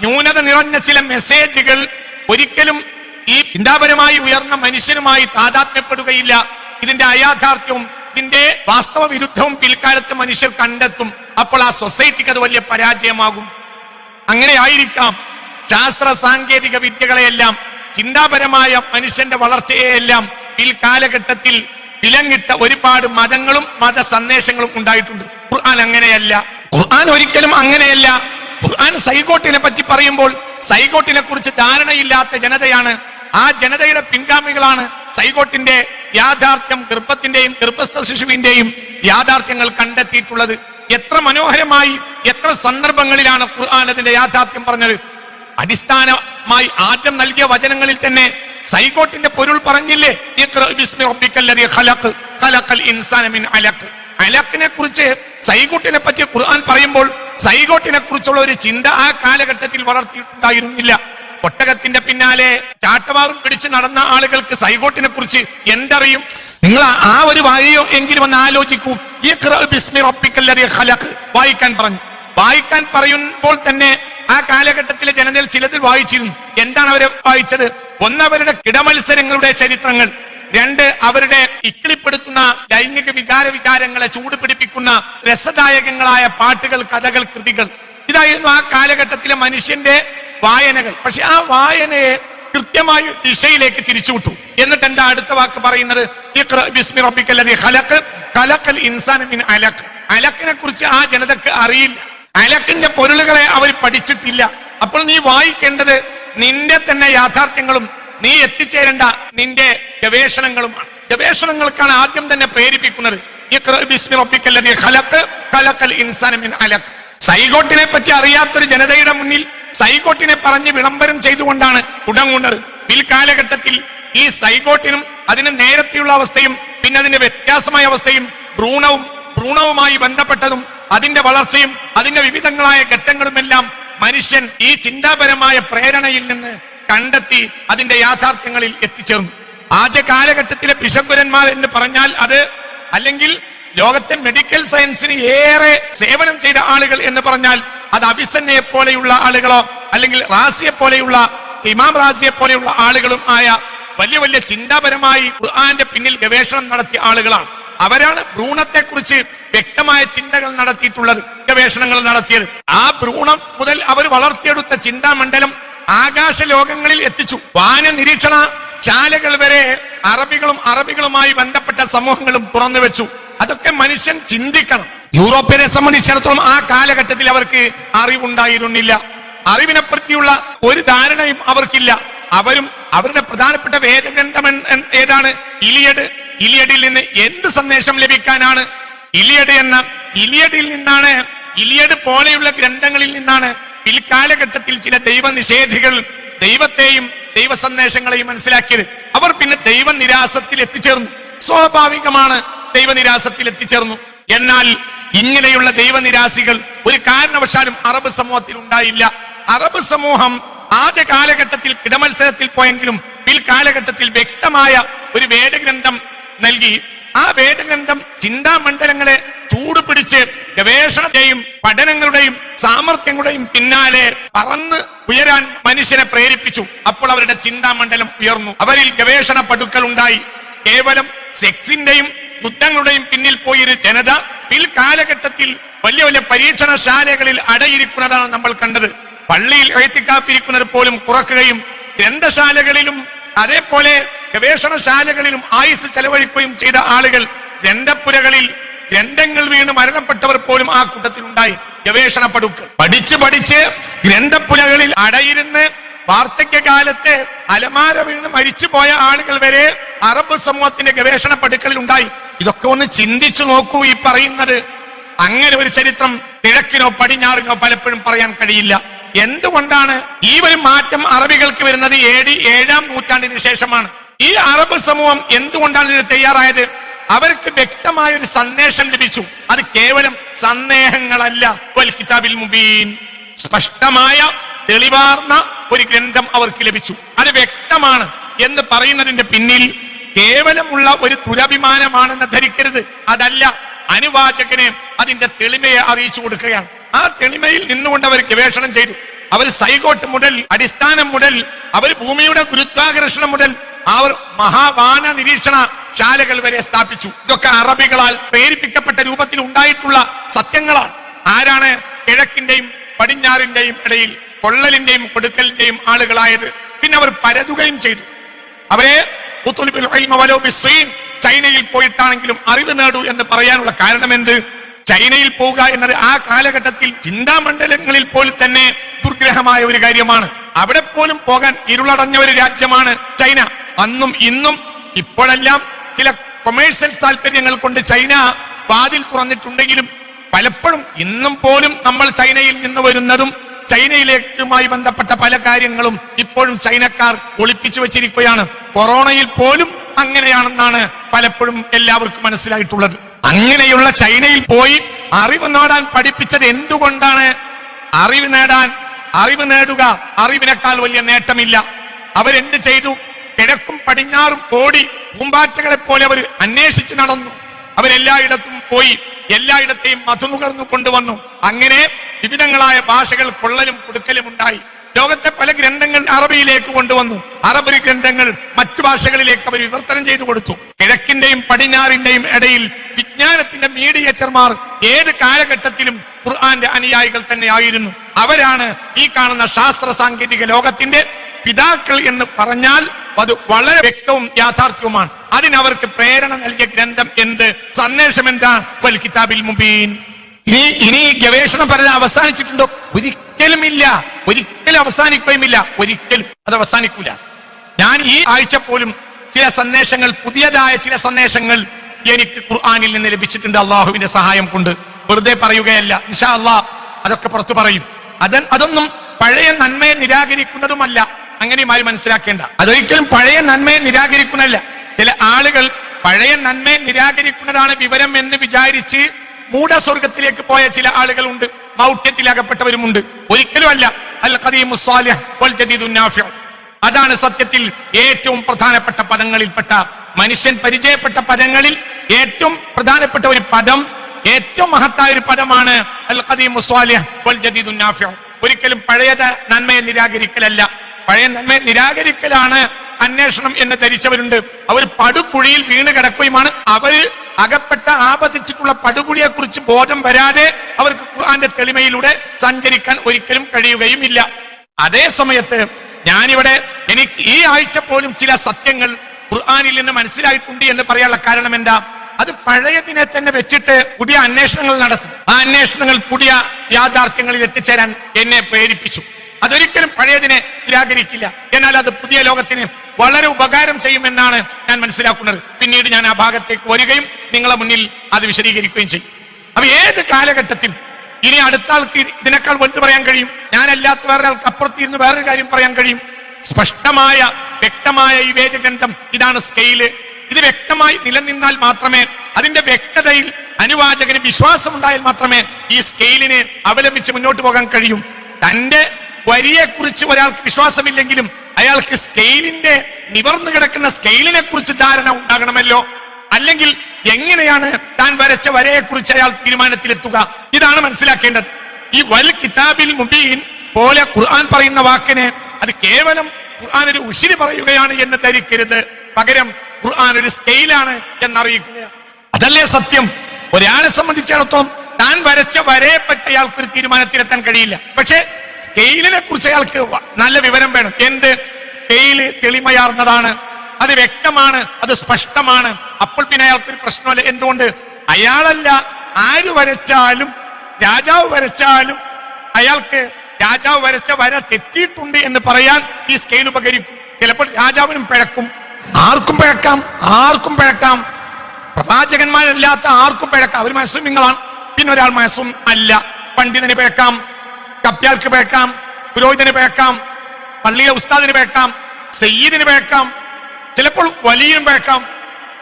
ന്യൂനത നിറഞ്ഞ ചില മെസ്സേജുകൾ ഒരിക്കലും ഈ ചിന്താപരമായി ഉയർന്ന മനുഷ്യനുമായി താതാത്മ്യപ്പെടുകയില്ല. ഇതിന്റെ അയാഥാർത്ഥ്യവും ഇതിന്റെ വാസ്തവ വിരുദ്ധവും പിൽക്കാലത്ത് മനുഷ്യർ കണ്ടെത്തും. അപ്പോൾ ആ സൊസൈറ്റിക്ക് അത് വലിയ പരാജയമാകും. അങ്ങനെ ആയിരിക്കാം. ശാസ്ത്ര സാങ്കേതിക വിദ്യകളെയെല്ലാം ചിന്താപരമായ മനുഷ്യന്റെ വളർച്ചയെയെല്ലാം പിൽക്കാലഘട്ടത്തിൽ വിലങ്ങിട്ട ഒരുപാട് മതങ്ങളും മത സന്ദേശങ്ങളും ഉണ്ടായിട്ടുണ്ട്. ഖുർആൻ അങ്ങനെയല്ല. ഖുർആൻ ഒരിക്കലും അങ്ങനെയല്ല. ഖുർആൻ സൈഗോട്ടിനെ പറ്റി പറയുമ്പോൾ സൈഗോട്ടിനെ കുറിച്ച് ധാരണയില്ലാത്ത ജനതയാണ് ആ ജനതയുടെ പിൻഗാമികളാണ് സൈഗോട്ടിന്റെ യാഥാർത്ഥ്യം ഗർഭത്തിന്റെയും ഗർഭസ്ഥ ശിശുവിന്റെയും യാഥാർത്ഥ്യങ്ങൾ കണ്ടെത്തിയിട്ടുള്ളത്. എത്ര മനോഹരമായി എത്ര സന്ദർഭങ്ങളിലാണ് ഖുർആൻ അതിന്റെ യാഥാർത്ഥ്യം പറഞ്ഞത്. അടിസ്ഥാനമായി ആദ്യം നൽകിയ വചനങ്ങളിൽ തന്നെ സൈഗോട്ടിന്റെ പൊരുൾ പറഞ്ഞില്ലേ? കുറിച്ച് സൈഗോട്ടിനെ പറ്റി ഖുർആൻ പറയുമ്പോൾ സൈഗോട്ടിനെ കുറിച്ചുള്ള ഒരു ചിന്ത ആ കാലഘട്ടത്തിൽ വളർത്തിയിട്ടുണ്ടായിരുന്നില്ല. ഒട്ടകത്തിന്റെ പിന്നാലെ ചാട്ടവാറും പിടിച്ച് നടന്ന ആളുകൾക്ക് സൈഗോട്ടിനെ കുറിച്ച് എന്തറിയും? നിങ്ങൾ ആ- ഒരു വഴിയോ എങ്കിലും ഒന്ന് ആലോചിക്കൂ. വായിക്കാൻ പറഞ്ഞു. വായിക്കാൻ പറയുമ്പോൾ തന്നെ ആ കാലഘട്ടത്തിലെ ജനതയിൽ ചിലതിൽ വായിച്ചിരുന്നു. എന്താണ് അവരെ വായിച്ചത്? ഒന്ന് അവരുടെ കിടമത്സരങ്ങളുടെ ചരിത്രങ്ങൾ. രണ്ട് അവരുടെ ഇക്കിളിപ്പെടുത്തുന്ന ലൈംഗിക വികാര വിചാരങ്ങളെ ചൂട് പിടിപ്പിക്കുന്ന രസദായകങ്ങളായ പാട്ടുകൾ കഥകൾ കൃതികൾ. ഇതായിരുന്നു ആ കാലഘട്ടത്തിലെ മനുഷ്യന്റെ വായനകൾ. പക്ഷെ ആ വായനയെ കൃത്യമായി ദിശയിലേക്ക് തിരിച്ചുവിട്ടു. എന്നിട്ട് എന്താ അടുത്ത വാക്ക് പറയുന്നത്? അലക്കിനെ കുറിച്ച് ആ ജനതക്ക് അറിയില്ല. അലക്കിന്റെ പൊരുളുകളെ അവർ പഠിച്ചിട്ടില്ല. അപ്പോൾ നീ വായിക്കേണ്ടത് നിന്റെ തന്നെ യാഥാർത്ഥ്യങ്ങളും നീ എത്തിച്ചേരേണ്ട നിന്റെ ഗവേഷണങ്ങളുമാണ്. ഗവേഷണങ്ങൾക്കാണ് ആദ്യം തന്നെ പ്രേരിപ്പിക്കുന്നത്. സൈഗോട്ടിനെ പറ്റി അറിയാത്തൊരു ജനതയുടെ മുന്നിൽ സൈഗോട്ടിനെ പറഞ്ഞ് വിളംബരം ചെയ്തുകൊണ്ടാണ് തുടങ്ങുന്നത് പിൽക്കാലഘട്ടത്തിൽ ഈ സൈഗോട്ടിനും അതിന് നേരത്തെയുള്ള അവസ്ഥയും പിന്നെ അതിന്റെ വ്യത്യാസമായ അവസ്ഥയും ഭ്രൂണവും ഭ്രൂണവുമായി ബന്ധപ്പെട്ടതും അതിന്റെ വളർച്ചയും അതിന്റെ വിവിധങ്ങളായ ഘട്ടങ്ങളുമെല്ലാം മനുഷ്യൻ ഈ ചിന്താപരമായ പ്രേരണയിൽ നിന്ന് കണ്ടെത്തി അതിന്റെ യാഥാർത്ഥ്യങ്ങളിൽ എത്തിച്ചേർന്നു. ആദ്യ കാലഘട്ടത്തിലെ പിശകുരന്മാർ എന്ന് പറഞ്ഞാൽ അത് അല്ലെങ്കിൽ ലോകത്തെ മെഡിക്കൽ സയൻസിന് ഏറെ സേവനം ചെയ്ത ആളുകൾ എന്ന് പറഞ്ഞാൽ അത് അഭിസന്നയെ പോലെയുള്ള ആളുകളോ അല്ലെങ്കിൽ റാസിയെ പോലെയുള്ള ഇമാം റാസിയെ പോലെയുള്ള ആളുകളും ആയ വലിയ വലിയ ചിന്താപരമായി ഖുർആന്റെ പിന്നിൽ ഗവേഷണം നടത്തിയ ആളുകളാണ്. അവരാണ് ഭ്രൂണത്തെ കുറിച്ച് വ്യക്തമായ ചിന്തകൾ നടത്തിയിട്ടുള്ളത് ഗവേഷണങ്ങൾ നടത്തിയത്. ആ ഭ്രൂണം മുതൽ അവർ വളർത്തിയെടുത്ത ചിന്താമണ്ഡലം ആകാശ ലോകങ്ങളിൽ എത്തിച്ചു. വാന നിരീക്ഷണ ശാലകൾ വരെ അറബികളും അറബികളുമായി ബന്ധപ്പെട്ട സമൂഹങ്ങളും തുറന്നു വെച്ചു. അതൊക്കെ മനുഷ്യൻ ചിന്തിക്കണം. യൂറോപ്യനെ സംബന്ധിച്ചിടത്തോളം ആ കാലഘട്ടത്തിൽ അവർക്ക് അറിവുണ്ടായിരുന്നില്ല. അറിവിനെ പറ്റിയുള്ള ഒരു ധാരണയും അവർക്കില്ല. അവരും അവരുടെ പ്രധാനപ്പെട്ട വേദഗ്രന്ഥം ഏതാണ്? ഇലിയഡ്. ഇലിയഡിൽ നിന്ന് എന്ത് സന്ദേശം ലഭിക്കാനാണ്? ഇലിയഡ് എന്ന ഇലിയഡിൽ നിന്നാണ് ഇലിയഡ് പോലെയുള്ള ഗ്രന്ഥങ്ങളിൽ നിന്നാണ് പിൽക്കാലഘട്ടത്തിൽ ചില ദൈവനിഷേധികൾ ദൈവത്തെയും ദൈവ സന്ദേശങ്ങളെയും മനസ്സിലാക്കിയത്. അവർ പിന്നെ ദൈവ നിരാസത്തിൽ എത്തിച്ചേർന്നു. സ്വാഭാവികമാണ് ദൈവനിരാസത്തിൽ എത്തിച്ചേർന്നു. എന്നാൽ ഇങ്ങനെയുള്ള ദൈവനിരാസികൾ ഒരു കാരണവശാലും അറബ് സമൂഹത്തിൽ ഉണ്ടായില്ല. അറബ് സമൂഹം ആദ്യ കാലഘട്ടത്തിൽ കിടമത്സരത്തിൽ പോയെങ്കിലും പിൽക്കാലഘട്ടത്തിൽ വ്യക്തമായ ഒരു വേദഗ്രന്ഥം നൽകി ആ വേദഗ്രന്ഥം ചിന്താമണ്ഡലങ്ങളെ ചൂട് പിടിച്ച് ഗവേഷണത്തെയും പഠനങ്ങളുടെയും സാമർത്ഥ്യങ്ങളുടെയും പിന്നാലെ പറന്ന് ഉയരാൻ മനുഷ്യനെ പ്രേരിപ്പിച്ചു. അപ്പോൾ അവരുടെ ചിന്താമണ്ഡലം ഉയർന്നു. അവരിൽ ഗവേഷണ പടുക്കൽ ഉണ്ടായി കേവലം സെക്സിന്റെയും യുദ്ധങ്ങളുടെയും പിന്നിൽ പോയൊരു ജനത പിൽക്കാലഘട്ടത്തിൽ വലിയ വലിയ പരീക്ഷണശാലകളിൽ അടയിരിക്കുന്നതാണ് നമ്മൾ കണ്ടത്. പള്ളിയിൽ എഴുത്തിക്കാത്തിരിക്കുന്നത് പോലും കുറക്കുകയും ഗ്രന്ഥശാലകളിലും അതേപോലെ ഗവേഷണശാലകളിലും ആയുസ് ചെലവഴിക്കുകയും ചെയ്ത ആളുകൾ രണ്ടപ്പുരകളിൽ ഗ്രന്ഥങ്ങൾ വീണ് മരണപ്പെട്ടവർ പോലും ആ കൂട്ടത്തിലുണ്ടായി. ഗവേഷണ പടുക്കൾ പഠിച്ച് പഠിച്ച് ഗ്രന്ഥപ്പുരകളിൽ അടയിരുന്ന് വാർദ്ധക്യകാലത്ത് അലമാര വീണ് മരിച്ചുപോയ ആളുകൾ വരെ അറബ് സമൂഹത്തിന്റെ ഗവേഷണ പടുക്കളിൽ ഉണ്ടായി. ഇതൊക്കെ ഒന്ന് ചിന്തിച്ചു നോക്കൂ ഈ പറയുന്നത്. അങ്ങനെ ഒരു ചരിത്രം കിഴക്കിനോ പടിഞ്ഞാറിനോ പലപ്പോഴും പറയാൻ കഴിയില്ല. എന്തുകൊണ്ടാണ് ഈ ഒരു മാറ്റം അറബികൾക്ക് വരുന്നത്? ഏഴ് ഏഴാം നൂറ്റാണ്ടിന് ശേഷമാണ്. ഈ അറബ് സമൂഹം എന്തുകൊണ്ടാണ് ഇതിന് തയ്യാറായത്? അവർക്ക് വ്യക്തമായ ഒരു സന്ദേശം ലഭിച്ചു. അത് കേവലം സന്ദേഹങ്ങളല്ല. വൽ കിതാബിൽ മുബീൻ. സ്പഷ്ടമായ തെളിവാർന്ന ഒരു ഗ്രന്ഥം അവർക്ക് ലഭിച്ചു. അത് വ്യക്തമാണ് എന്ന് പറയുന്നതിന്റെ പിന്നിൽ കേവലമുള്ള ഒരു ദുരഭിമാനമാണെന്ന് ധരിക്കരുത്. അതല്ല അനുവാചകനെ അതിന്റെ തെളിമയെ അറിയിച്ചു കൊടുക്കുകയാണ്. ആ തെളിമയിൽ നിന്നുകൊണ്ട് അവർ ഗവേഷണം ചെയ്തു. അവർ സൈഗോട്ട് മുതൽ അടിസ്ഥാനം മുതൽ അവർ ഭൂമിയുടെ ഗുരുത്വാകർഷണം മുതൽ അവർ മഹാവാന നിരീക്ഷണ ശാലകൾ വരെ സ്ഥാപിച്ചു. ഇതൊക്കെ അറബികളാൽ പ്രേരിപ്പിക്കപ്പെട്ട രൂപത്തിൽ ഉണ്ടായിട്ടുള്ള സത്യങ്ങളാണ്. ആരാണ് കിഴക്കിന്റെയും പടിഞ്ഞാറിന്റെയും ഇടയിൽ കൊള്ളലിന്റെയും കൊടുക്കലിന്റെയും ആളുകളായത്? പിന്നെ അവർ പരതുകയും ചെയ്തു. അവരെ ചൈനയിൽ പോയിട്ടാണെങ്കിലും അറിവ് നേടൂ എന്ന് പറയാനുള്ള കാരണം എന്ത് ചൈനയിൽ പോവുക എന്നത് ആ കാലഘട്ടത്തിൽ ചിന്താമണ്ഡലങ്ങളിൽ പോലും തന്നെ ദുർഗ്രഹമായ ഒരു കാര്യമാണ്. അവിടെ പോലും പോകാൻ ഇരുളടഞ്ഞ ഒരു രാജ്യമാണ് ചൈന. അന്നും ഇന്നും ഇപ്പോഴെല്ലാം ചില കൊമേഴ്സ്യൽ താല്പര്യങ്ങൾ കൊണ്ട് ചൈന വാതിൽ തുറന്നിട്ടുണ്ടെങ്കിലും പലപ്പോഴും ഇന്നും പോലും നമ്മൾ ചൈനയിൽ നിന്ന് വരുന്നതും ചൈനയിലേക്കുമായി ബന്ധപ്പെട്ട പല കാര്യങ്ങളും ഇപ്പോഴും ചൈനക്കാർ ഒളിപ്പിച്ചു വെച്ചിരിക്കുകയാണ്. കൊറോണയിൽ പോലും അങ്ങനെയാണെന്നാണ് പലപ്പോഴും എല്ലാവർക്കും മനസ്സിലായിട്ടുള്ളത്. അങ്ങനെയുള്ള ചൈനയിൽ പോയി അറിവ് നേടാൻ പഠിപ്പിച്ചത് എന്തുകൊണ്ടാണ്? അറിവ് നേടാൻ അറിവ് നേടുക അറിവിനേക്കാൾ വലിയ നേട്ടമില്ല. അവരെന്ത് ചെയ്തു? കിഴക്കും പടിഞ്ഞാറും ഓടി പൂമ്പാറ്റകളെ പോലെ അവർ അന്വേഷിച്ച് നടന്നു. അവരെല്ലായിടത്തും പോയി എല്ലായിടത്തെയും മധുനുകർന്നു കൊണ്ടുവന്നു. അങ്ങനെ വിവിധങ്ങളായ ഭാഷകൾ കൊള്ളലും കൊടുക്കലും ഉണ്ടായി. ലോകത്തെ പല ഗ്രന്ഥങ്ങൾ അറബിയിലേക്ക് കൊണ്ടുവന്നു. അറബി ഗ്രന്ഥങ്ങൾ മറ്റു ഭാഷകളിലേക്ക് അവർ വിവർത്തനം ചെയ്തു കൊടുത്തു. കിഴക്കിന്റെയും പടിഞ്ഞാറിന്റെയും ഇടയിൽ വിജ്ഞാനത്തിന്റെ മീഡിയേറ്റർമാർ ഏത് കാലഘട്ടത്തിലും ഖുർആന്റെ അനുയായികൾ തന്നെ ആയിരുന്നു. അവരാണ് ഈ കാണുന്ന ശാസ്ത്ര സാങ്കേതിക ലോകത്തിന്റെ പിതാക്കൾ എന്ന് പറഞ്ഞാൽ അത് വളരെ വ്യക്തവും യാഥാർത്ഥ്യവുമാണ്. അതിനവർക്ക് പ്രേരണ നൽകിയ ഗ്രന്ഥം എന്ത്? സന്ദേശം എന്താ? വൽ കിതാബിൽ മുബീൻ. ഇനി ഇനി ഗവേഷണം പറഞ്ഞ അവസാനിച്ചിട്ടുണ്ടോ? ഒരിക്കലും ഇല്ല. ഒരിക്കലും അവസാനിക്കുകയുമില്ല. ഒരിക്കലും അത് അവസാനിക്കൂല. ഞാൻ ഈ ആഴ്ച പോലും ചില സന്ദേശങ്ങൾ പുതിയതായ ചില സന്ദേശങ്ങൾ എനിക്ക് ഖുർആാനിൽ നിന്ന് ലഭിച്ചിട്ടുണ്ട് അള്ളാഹുവിന്റെ സഹായം കൊണ്ട്. വെറുതെ പറയുകയല്ല. ഇൻഷാ അള്ളാഹ് അതൊക്കെ പുറത്തു പറയും. അതൻ അതൊന്നും പഴയ നന്മയെ നിരാകരിക്കുന്നതുമല്ല. അങ്ങനെയും ആര് മനസ്സിലാക്കേണ്ട. അതൊരിക്കലും പഴയ നന്മയെ നിരാകരിക്കുന്നല്ല ചില ആളുകൾ പഴയ നന്മയെ നിരാകരിക്കുന്നതാണ് വിവരം എന്ന് വിചാരിച്ച് മൂഢസ്വർഗത്തിലേക്ക് പോയ ചില ആളുകളുണ്ട്. മൗഢ്യത്തിലകപ്പെട്ടവരുമുണ്ട്. ഒരിക്കലും അല്ല അൽ ഖദീമു സാലിഹ് വൽ ജദീദു നാഫിഉ. അതാണ് സത്യത്തിൽ ഏറ്റവും പ്രധാനപ്പെട്ട പദങ്ങളിൽപ്പെട്ട മനുഷ്യൻ പരിചയപ്പെട്ട പദങ്ങളിൽ ഏറ്റവും പ്രധാനപ്പെട്ട ഒരു പദം ഏറ്റവും മഹത്തായ ഒരു പദമാണ് അൽ ഖദീമു സാലിഹ് വൽ ജദീദു നാഫിഉ. ഒരിക്കലും പഴയത് നന്മയെ നിരാകരിക്കലല്ല. പഴയ നന്മയെ നിരാകരിക്കലാണ് അന്വേഷണം എന്ന് ധരിച്ചവരുണ്ട്. അവർ പടുകുഴിയിൽ വീണ് കിടക്കുകയുമാണ്. അവർ അകപ്പെട്ട ആപതിച്ചിട്ടുള്ള പടുകുഴിയെ കുറിച്ച് ബോധം വരാതെ അവർക്ക് ഖുർആന്റെ തെളിമയിലൂടെ സഞ്ചരിക്കാൻ ഒരിക്കലും കഴിയുകയും ഇല്ല അതേ സമയത്ത് ഞാനിവിടെ എനിക്ക് ഈ ആഴ്ച പോലും ചില സത്യങ്ങൾ ഖുർആാനിൽ നിന്ന് മനസ്സിലായിട്ടുണ്ട് എന്ന് പറയാനുള്ള കാരണം എന്താ? അത് പഴയതിനെ തന്നെ വെച്ചിട്ട് പുതിയ അന്വേഷണങ്ങൾ നടത്തി. ആ അന്വേഷണങ്ങൾ പുതിയ യാഥാർത്ഥ്യങ്ങളിൽ എത്തിച്ചേരാൻ എന്നെ പ്രേരിപ്പിച്ചു. അതൊരിക്കലും പഴയതിനെ നിരാകരിക്കില്ല. എന്നാൽ അത് പുതിയ ലോകത്തിന് വളരെ ഉപകാരം ചെയ്യുമെന്നാണ് ഞാൻ മനസ്സിലാക്കുന്നത്. പിന്നീട് ഞാൻ ആ ഭാഗത്തേക്ക് വരികയും നിങ്ങളെ മുന്നിൽ അത് വിശദീകരിക്കുകയും ചെയ്യും. അപ്പൊ ഏത് കാലഘട്ടത്തിൽ ഇനി അടുത്ത ആൾക്ക് ഇത് ഇതിനേക്കാൾ വലുത് പറയാൻ കഴിയും? ഞാനല്ലാത്ത വേറെ ആൾക്ക് അപ്പുറത്ത് ഇരുന്ന് വേറൊരു കാര്യം പറയാൻ കഴിയും? സ്പഷ്ടമായ വ്യക്തമായ ഈ വേദഗ്രന്ഥം ഇതാണ് സ്കെയിൽ. ഇത് വ്യക്തമായി നിലനിന്നാൽ മാത്രമേ അതിന്റെ വ്യക്തതയിൽ അനുവാചകന് വിശ്വാസം ഉണ്ടായാൽ മാത്രമേ ഈ സ്കെയിലിനെ അവലംബിച്ച് മുന്നോട്ട് പോകാൻ കഴിയും. തന്റെ വരിയെ കുറിച്ച് ഒരാൾക്ക് വിശ്വാസമില്ലെങ്കിലും അയാൾക്ക് സ്കെയിലിന്റെ നിവർന്നു കിടക്കുന്ന സ്കെയിലിനെ കുറിച്ച് ധാരണ ഉണ്ടാകണമല്ലോ. അല്ലെങ്കിൽ എങ്ങനെയാണ് താൻ വരച്ച വരയെ കുറിച്ച് അയാൾ തീരുമാനത്തിലെത്തുക? ഇതാണ് മനസ്സിലാക്കേണ്ടത്. ഈ വൽ കിതാബിൽ മുബീൻ പോലെ ഖുർആൻ പറയുന്ന വാക്കിന് അത് കേവലം ഖുർആൻ ഒരു ഉശിരി പറയുകയാണ് എന്ന് ധരിക്കരുത്. പകരം ഖുർആൻ ഒരു സ്കെയിലാണ് എന്നറിയിക്കുക. അതല്ലേ സത്യം? ഒരാളെ സംബന്ധിച്ചിടത്തോളം താൻ വരച്ച വരയെ പറ്റി അയാൾക്ക് ഒരു തീരുമാനത്തിലെത്താൻ കഴിയില്ല. പക്ഷെ സ്കെയിലിനെ കുറിച്ച് അയാൾക്ക് നല്ല വിവരം വേണം. എന്ത്? കെയിൽ തെളിമയാർന്നതാണ്. അത് വ്യക്തമാണ് അത് സ്പഷ്ടമാണ്. അപ്പോൾ പിന്നെ അയാൾക്ക് ഒരു പ്രശ്നമല്ല. എന്തുകൊണ്ട്? അയാളല്ല ആര് വരച്ചാലും രാജാവ് വരച്ചാലും അയാൾക്ക് രാജാവ് വരച്ച വര തെറ്റിയിട്ടുണ്ട് എന്ന് പറയാൻ ഈ സ്കെയിൽ ഉപകരിക്കും. ചിലപ്പോൾ രാജാവിനും പിഴക്കും. ആർക്കും പിഴക്കാം ആർക്കും പിഴക്കാം. പ്രവാചകന്മാരല്ലാത്ത ആർക്കും പിഴക്കാം. അവർ മയസുമിങ്ങളാണ് പിന്നെ ഒരാൾ മനസ്സും അല്ല. പണ്ഡിതന് പിഴക്കാം. കപ്യാർക്ക് പേക്കാം പുരോഹിതന് പേക്കാം പള്ളിയിലെ ഉസ്താദിന് പേക്കാം സയ്യിദിന് പേക്കാം ചിലപ്പോൾ വലിയും പേക്കാം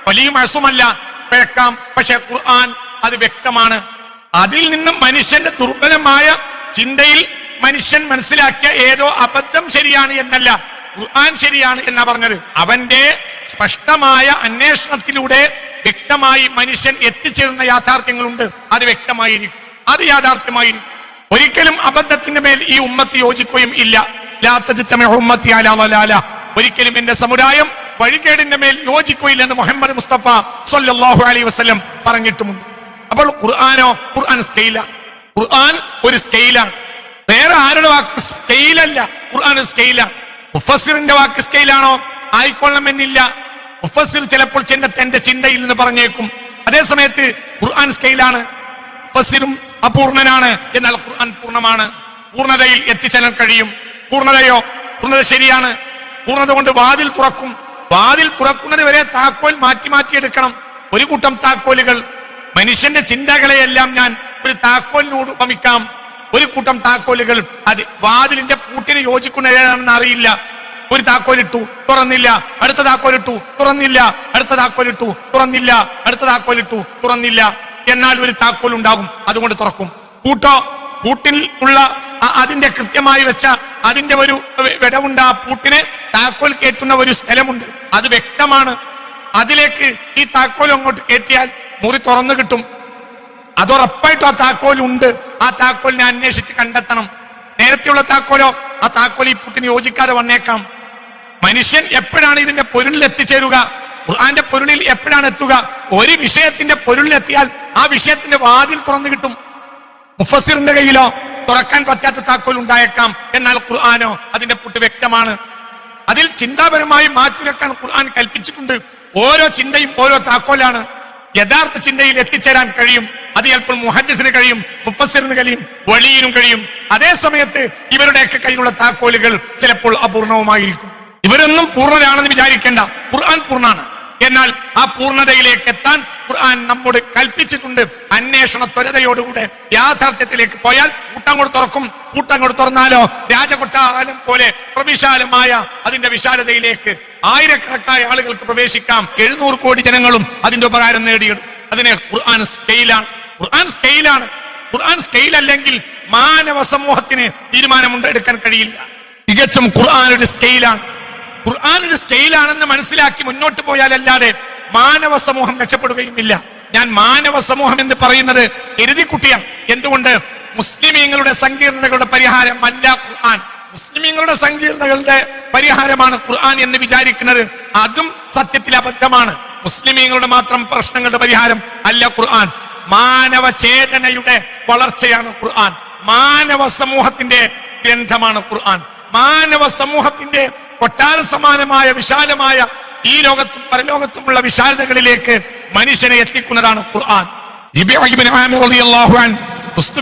വലിയ അസുമല്ല പേക്കാം. പക്ഷെ ഖുർആൻ അത് വ്യക്തമാണ്. അതിൽ നിന്നും മനുഷ്യന്റെ ദുർബലമായ ചിന്തയിൽ മനുഷ്യൻ മനസ്സിലാക്കിയ ഏതോ അബദ്ധം ശരിയാണ് എന്നല്ല ഖുർആൻ ശരിയാണ് എന്നാ പറഞ്ഞത്. അവന്റെ സ്പഷ്ടമായ അന്വേഷണത്തിലൂടെ വ്യക്തമായി മനുഷ്യൻ എത്തിച്ചേരുന്ന യാഥാർത്ഥ്യങ്ങളുണ്ട്. അത് വ്യക്തമായിരിക്കും. അത് യാഥാർത്ഥ്യമായിരിക്കും. ഒരിക്കലും അബദ്ധത്തിന്റെ മേൽ ഈ ഉമ്മത്ത് യോജിക്കുകയും ഇല്ല. അലാ. ഒരിക്കലും എന്റെ സമുദായം വഴികേടിന്റെ മേൽ യോജിക്കുകയില്ലെന്ന് മുഹമ്മദ് മുസ്തഫ സല്ലല്ലാഹു അലൈഹി വസ്ലം പറഞ്ഞിട്ടുമുണ്ട്. അപ്പോൾ ഖുർആാനോ ഖുർആൻ സ്കെയിലാണ് ഖുർആൻ ഒരു സ്കെയിലാണ് വേറെ ആരുടെ വാക്ക് സ്കെയിലല്ല ഖുർആൻ സ്കെയിലാണ് മുഫസിറിന്റെ വാക്ക് സ്കെയിലാണോ ആയിക്കൊള്ളണമെന്നില്ല. മുഫസിർ ചിലപ്പോൾ ചിന്ത തന്റെ ചിന്തയിൽ നിന്ന് പറഞ്ഞേക്കും. അതേ സമയത്ത് ഖുർആൻ സ്കെയിലാണ് മുഫസ്സിറും അപൂർണനാണ് എന്നാൽ ഖുർആൻ പൂർണമാണ്. പൂർണതയിൽ എത്തിച്ചെല്ലാൻ കഴിയും. പൂർണതയോ? പൂർണത ശരിയാണ്. പൂർണത കൊണ്ട് വാതിൽ തുറക്കും. വാതിൽ തുറക്കുന്നത് വരെ താക്കോൽ മാറ്റി മാറ്റി എടുക്കണം. ഒരു കൂട്ടം താക്കോലുകൾ. മനുഷ്യന്റെ ചിന്തകളെയെല്ലാം ഞാൻ ഒരു താക്കോലിനോട് ഉപമിക്കാം. ഒരു കൂട്ടം താക്കോലുകൾ. അത് വാതിലിന്റെ പൂട്ടിന് യോജിക്കുന്ന ഏതാണെന്ന് അറിയില്ല. ഒരു താക്കോലിട്ടു തുറന്നില്ല. അടുത്ത താക്കോലിട്ടു തുറന്നില്ല. അടുത്ത താക്കോലിട്ടു തുറന്നില്ല. അടുത്ത താക്കോലിട്ടു തുറന്നില്ല. എന്നാൽ ഒരു താക്കോൽ ഉണ്ടാകും. അതുകൊണ്ട് തുറക്കും. പൂട്ടോ? പൂട്ടിൽ ഉള്ള അതിന്റെ കൃത്യമായി വെച്ച അതിന്റെ ഒരു വിടവുണ്ട് ആ പൂട്ടിന് താക്കോൽ കയറ്റുന്ന ഒരു സ്ഥലമുണ്ട്. അത് വ്യക്തമാണ്. അതിലേക്ക് ഈ താക്കോൽ അങ്ങോട്ട് കയറ്റിയാൽ മുറി തുറന്നു കിട്ടും. അതുറപ്പായിട്ടും ആ താക്കോൽ ഉണ്ട്. ആ താക്കോലിനെ അന്വേഷിച്ച് കണ്ടെത്തണം. നേരത്തെയുള്ള താക്കോലോ? ആ താക്കോൽ ഈ പൂട്ടിന് യോജിക്കാതെ വന്നേക്കാം. മനുഷ്യൻ എപ്പോഴാണ് ഇതിന്റെ പൊരുളിൽ എത്തിച്ചേരുക? ഖുർആന്റെ പൊരുളിൽ എപ്പോഴാണ് എത്തുക? ഒരു വിഷയത്തിന്റെ പൊരുളിൽ എത്തിയാൽ ആ വിഷയത്തിന്റെ വാതിൽ തുറന്നു കിട്ടും. മുഫസിറിന്റെ കയ്യിലോ തുറക്കാൻ പറ്റാത്ത താക്കോൽ ഉണ്ടായേക്കാം. എന്നാൽ ഖുർആാനോ അതിന്റെ പുട്ട് വ്യക്തമാണ്. അതിൽ ചിന്താപരമായി മാറ്റിവെക്കാൻ ഖുർആൻ കൽപ്പിച്ചിട്ടുണ്ട്. ഓരോ ചിന്തയും ഓരോ താക്കോലാണ്. യഥാർത്ഥ ചിന്തയിൽ എത്തിച്ചേരാൻ കഴിയും. അത് ചിലപ്പോൾ മുഹജസിന് കഴിയും മുപ്പസിറിന് കഴിയും വളിയിനും കഴിയും. അതേ സമയത്ത് ഇവരുടെയൊക്കെ കയ്യിലുള്ള താക്കോലുകൾ ചിലപ്പോൾ അപൂർണവുമായിരിക്കും. ഇവരൊന്നും പൂർണരാണെന്ന് വിചാരിക്കേണ്ട. ഖുർആൻ പൂർണാണ് എന്നാൽ ആ പൂർണതയിലേക്ക് എത്താൻ ഖുർആൻ നമ്മോട് കൽപ്പിച്ചിട്ടുണ്ട്. അന്വേഷണ ത്വരതയോടുകൂടെ യാഥാർത്ഥ്യത്തിലേക്ക് പോയാൽ കൂട്ടം കൂടെ തുറക്കും കൂട്ടം കൂടെ തുറന്നാലോ രാജകൊട്ടാരം പോലെ പ്രവിശാലമായ അതിന്റെ വിശാലതയിലേക്ക് ആയിരക്കണക്കായ ആളുകൾക്ക് പ്രവേശിക്കാം. എഴുന്നൂറ് കോടി ജനങ്ങളും അതിന്റെ ഉപകാരം നേടിയെടുക്കും. അതിനെ ഖുർആൻ സ്കെയിലാണ് ഖുർആൻ സ്കെയിലാണ് ഖുർആൻ സ്കെയിൽ അല്ലെങ്കിൽ മാനവ സമൂഹത്തിന് തീരുമാനമുണ്ട് എടുക്കാൻ കഴിയില്ല. തികച്ചും ഖുർആൻ ഒരു സ്കെയിലാണ് ഖുർആൻ ഒരു സ്കെയിലാണെന്ന് മനസ്സിലാക്കി മുന്നോട്ട് പോയാലല്ലാതെ മാനവ സമൂഹം രക്ഷപ്പെടുകയുമില്ല. ഞാൻ മാനവ സമൂഹം എന്ന് പറയുന്നത് എരുതിക്കുട്ടിയാണ് എന്തുകൊണ്ട്? മുസ്ലിമീങ്ങളുടെ സങ്കീർണതകളുടെ പരിഹാരം അല്ല ഖുർആൻ. മുസ്ലിമീങ്ങളുടെ സങ്കീർണതകളുടെ പരിഹാരമാണ് ഖുർആൻ എന്ന് വിചാരിക്കുന്നത് അതും സത്യത്തിൽ അബദ്ധമാണ്. മുസ്ലിമീങ്ങളുടെ മാത്രം പ്രശ്നങ്ങളുടെ പരിഹാരം അല്ല ഖുർആൻ. മാനവ ചേതനയുടെ വളർച്ചയാണ് ഖുർആൻ. മാനവ സമൂഹത്തിന്റെ ഗ്രന്ഥമാണ് ഖുർആൻ. മാനവ സമൂഹത്തിന്റെ കൊട്ടാര സമാനമായ വിശാലമായ ഈ ലോകത്തും പരലോകത്തുമുള്ള വിശാലതകളിലേക്ക് മനുഷ്യനെ എത്തിക്കുന്നതാണ് ഖുർആൻ.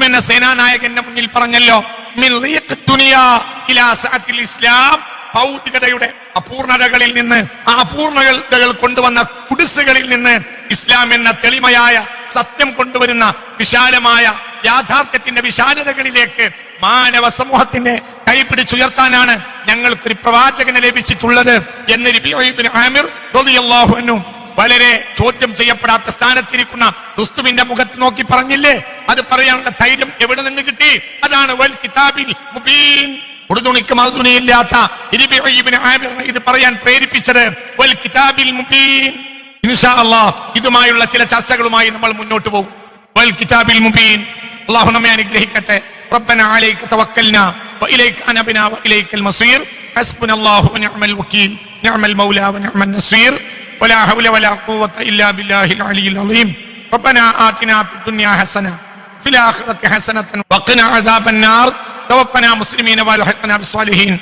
എന്ന സേനാനായകന്റെ മുന്നിൽ പറഞ്ഞല്ലോ ഇസ്ലാം. ഭൗതികതയുടെ അപൂർണതകളിൽ നിന്ന് ആ അപൂർണതകൾ കൊണ്ടുവന്ന കുടിസുകളിൽ നിന്ന് ഇസ്ലാം എന്ന തെളിമയായ സത്യം കൊണ്ടുവരുന്ന വിശാലമായ യാഥാർത്ഥ്യത്തിന്റെ വിശാലതകളിലേക്ക് മാനവ സമൂഹത്തിന്റെ കൈപിടിച്ചുയർത്താനാണ് ഞങ്ങൾക്കൊരു പ്രവാചകനെ ലഭിച്ചിട്ടുള്ളത് എന്ന് ആമിർ വളരെ ചോദ്യം ചെയ്യപ്പെടാത്ത സ്ഥാനത്തിരിക്കുന്ന ക്രിസ്തുവിന്റെ മുഖത്ത് നോക്കി പറഞ്ഞില്ലേ? അത് പറയാനുള്ള ധൈര്യം എവിടെ നിന്ന് കിട്ടി? അതാണ് വൽ കിതാബിൽ മുബീൻ. മറുതുണിയില്ലാത്ത ഇത് പറയാൻ പ്രേരിപ്പിച്ചത് വൽ കിതാബിൽ ഇതുമായുള്ള ചില ചർച്ചകളുമായി നമ്മൾ മുന്നോട്ട് പോകും. വൽ കിതാബിൽ അള്ളാഹു നമ്മെ അനുഗ്രഹിക്കട്ടെ. ربنا عليك توكلنا وإليك أنبنا وإليك المصير حسبنا الله ونعم الوكيل نعم المولى ونعم النصير ولا حول ولا قوة إلا بالله العلي العظيم ربنا آتنا في الدنيا حسنة في الآخرة حسنة وقنا عذاب النار توفنا مسلمين والحقنا بالصالحين